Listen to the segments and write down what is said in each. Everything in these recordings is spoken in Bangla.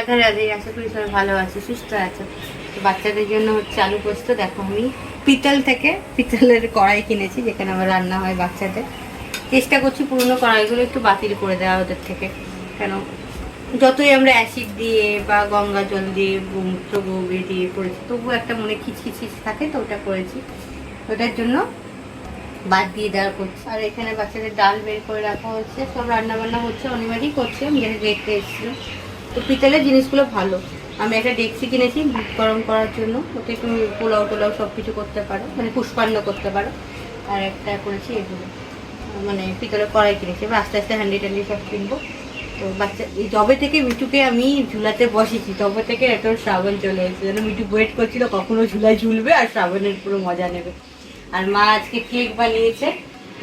রাধা রাধে, আশা করি সবাই ভালো আছে, সুস্থ আছে। তো বাচ্চাদের জন্য হচ্ছে আলু পোস্ত, দেখো আমি পিতল থেকে পিতলের কড়াই কিনেছি, যেখানে আমার রান্না হয় বাচ্চাদের। চেষ্টা করছি পুরনো কড়াইগুলো একটু বাতিল করে দেওয়া ওদের থেকে। কেন? যতই আমরা অ্যাসিড দিয়ে বা গঙ্গা জল দিয়ে গোমূত্র গোবরে দিয়ে করেছি তবুও একটা মনে খিচখিচিস থাকে তো ওটা করেছি। ওটার জন্য বাদ দিয়ে দেওয়া করছে। আর এখানে বাচ্চাদের ডাল বের করে রাখা হচ্ছে, সব রান্না বান্না হচ্ছে অনিবারই করছে আমি যেটা দেখতে এসেছিলাম। তো পিতলের জিনিসগুলো ভালো। আমি একটা ডেক্সি কিনেছি গরম করার জন্য। ওতে তুমি পোলাও টোলাও সব কিছু করতে পারো মানে পুষ্পান্ন করতে পারো। আর একটা করেছি এগুলো মানে পিতলের কড়াই কিনেছি। এবার আস্তে আস্তে হ্যান্ডি ট্যান্ডি সব কিনবো। তো বাচ্চা, এই জবে থেকে মিঠুকে আমি ঝুলাতে বসেছি। তবে থেকে এত শ্রাবণ চলে এসেছে। যেন মিঠু ওয়েট করছিল কখনো ঝুলায় ঝুলবে আর শ্রাবণের পুরো মজা নেবে। আর মা আজকে কেক বানিয়েছে।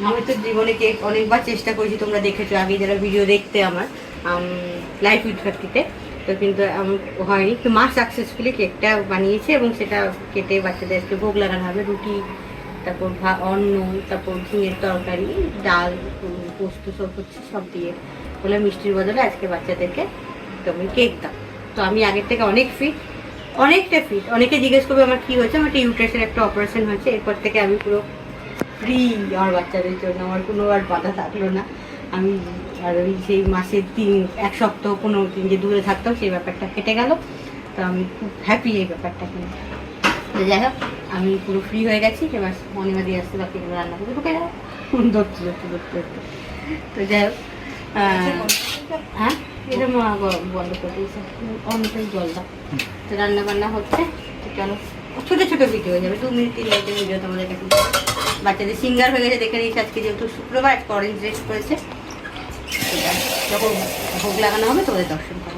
আমি তো জীবনে কেক অনেকবার চেষ্টা করেছি, তোমরা দেখেছ আগে যারা ভিডিও দেখতে আমার লাইফ উইথ ফার্টিতে তো কিন্তু হয়নি। তো মা সাকসেসফুলি কেকটা বানিয়েছে এবং সেটা কেটে বাচ্চাদেরকে ভোগ লাগানো হবে, রুটি, তারপর ভা অন্ন, তারপর ঝিঙের তরকারি, ডাল পোস্ত সব হচ্ছে, সব দিয়ে বলে মিষ্টির বদলে আজকে বাচ্চাদেরকে তুমি কেক দাও। তো আমি আগের থেকে অনেক ফিট অনেকটা ফিট অনেকে জিজ্ঞেস করবে আমার কি হয়েছে, আমার একটা ইউট্রাসের একটা অপারেশন হয়েছে, এরপর থেকে আমি পুরো ফ্রি আমার বাচ্চাদের জন্য। আমার কোনো আর বাধা থাকল না। আমি আর ওই সেই মাসের তিন এক সপ্তাহ পনেরো দিন যে দূরে থাকতাম সেই ব্যাপারটা কেটে গেল। তো আমি খুব হ্যাপি এই ব্যাপারটা কিনে তো যাই হোক আমি পুরো ফ্রি হয়ে গেছি। এবার অনিমা দিয়ে আসতে বাকি রান্না করে ঢুকে যাব ধরতে ধরতে ধরতে ধরতে। তো যাই হোক হ্যাঁ? এটা মা বন্ধ করে দিয়েছে। অনেকটাই জল দাও। তো রান্না বান্না হচ্ছে। তো চলো। ছোটো ছোটো ভিডিও হয়ে যাবে, দু মিনিট তিন মিনিটের ভিডিও তোমাদের কাছে বাচ্চাদের সিঙ্গার হয়ে গেছে, দেখে নিয়েছি আজকে যেহেতু শুক্রবার, আজকে অরেঞ্জ রেস্ট করেছে যখন ভোগ লাগানো হবে, তোমাদের দর্শন করো